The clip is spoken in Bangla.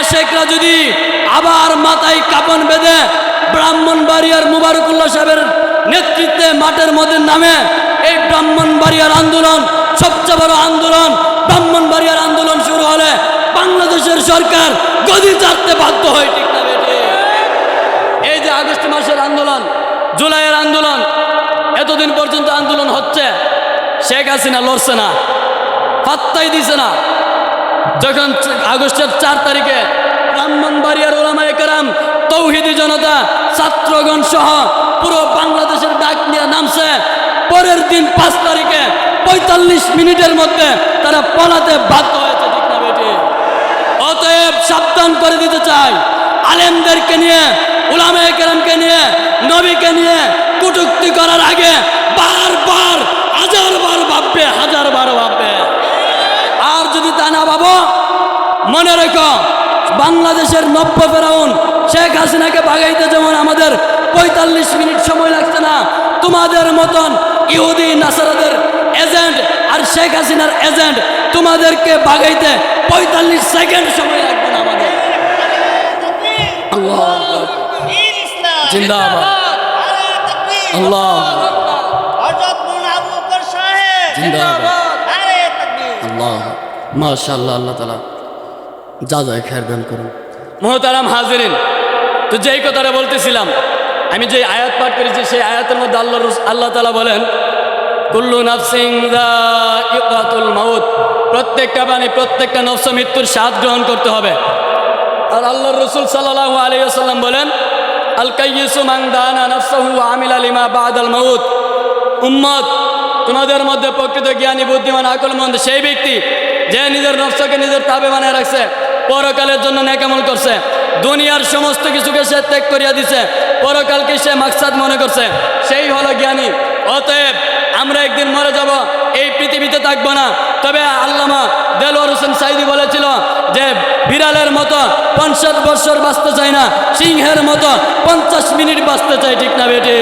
আশেকরা যদি আবার মাথায় কাপন বেঁধে ব্রাহ্মণ ব্রাহ্মণবাড়িয়ার মুবারকুল্লাহ সাহেবের নেতৃত্বে মাঠের মধ্যে নামে, এই ব্রাহ্মণ ব্রাহ্মণবাড়িয়ার আন্দোলন, সবচেয়ে বড় আন্দোলন ব্রাহ্মণ ব্রাহ্মণবাড়িয়ার আন্দোলন শুরু হলে বাংলাদেশের সরকার গদি চাটতে বাধ্য হয়, ঠিক না এই যে আগস্ট মাসের আন্দোলন, জুলাইয়ের আন্দোলন, এতদিন পর্যন্ত আন্দোলন হচ্ছে, শেখ হাসিনা লড়ছে না পাত্তাই দিছে না। যখন আগস্টের চার তারিখে ব্রাহ্মণবাড়িয়ার ওলামায়ে কেরাম, তৌহিদি জনতা, ছাত্রগণ সহ পুরো বাংলাদেশের ডাক নিয়ে নামছে। পরের দিন পাঁচ তারিখে পঁয়তাল্লিশ মিনিটের মধ্যে তারা পলাতে বাধ্য হয়েছে, ঠিক বেটি? অতএব সাবধান করে দিতে চাই। আলেমদেরকে নিয়ে উলামায়ে কেরামকে নিয়ে, নবীকে নিয়ে কুটুক্তি করার আগে বারবার যদি না মনে রেখো বাংলাদেশের নব্য ফেরাউন শেখ হাসিনাকে ভাগাইতে যেমন আমাদের পঁয়তাল্লিশ মিনিট সময় লাগছে না তোমাদের মতন ইহুদি নাসারাদের এজেন্ট আর শেখ হাসিনার এজেন্ট তোমাদেরকে ভাগাইতে পঁয়তাল্লিশ সেকেন্ড সময় লাগবে না আমাদের। আল্লাহ জিন্দাবাদ। আল্লাহ জিন্দাবাদ। আল্লাহ মাশাআল্লাহ, আল্লাহ তালা যা যায় খেয়ার দান করুন। মোহতারাম হাজিরিন, তো যেই কথাটা বলতেছিলাম, আমি যে আয়াত পাঠ করেছি, সেই আয়াতের মধ্যে আল্লাহ আল্লাহ তালা বলেন, কুল্লু নাফসিং ইকাতুল মাউত প্রত্যেকটা বাণী, প্রত্যেকটা নফস মৃত্যুর স্বাদ গ্রহণ করতে হবে। আর আল্লাহ রসুল সাল্লাহ আলাইসাল্লাম বলেন, আল কাইয়িসু মান দানা নাফসাহু আমিলা লিমা বাদাল মাউত উম্মত তোমাদের মধ্যে প্রকৃত জ্ঞানী, বুদ্ধিমান, আকলমন্দ সেই ব্যক্তি যে নিজের নফসকে নিজের তাবে বানায় রাখছে, পরকালের জন্য নেকামল করছে। দুনিয়ার সমস্ত কিছুকে সে ত্যাগ করিয়া দিছে, পরকালকে সে মাকসাদ মনে করছে। সেই হলো জ্ঞানী। অতএব আমরা একদিন মরে যাব, এই পৃথিবীতে থাকব না। তবে আল্লামা দেলোয়ার হোসেন সাইদি বলেছিল যে, বিড়ালের মতো পঞ্চাশ বছর বাঁচতে চাই না, সিংহের মতো পঞ্চাশ মিনিট বাঁচতে চাই ঠিক না বেটি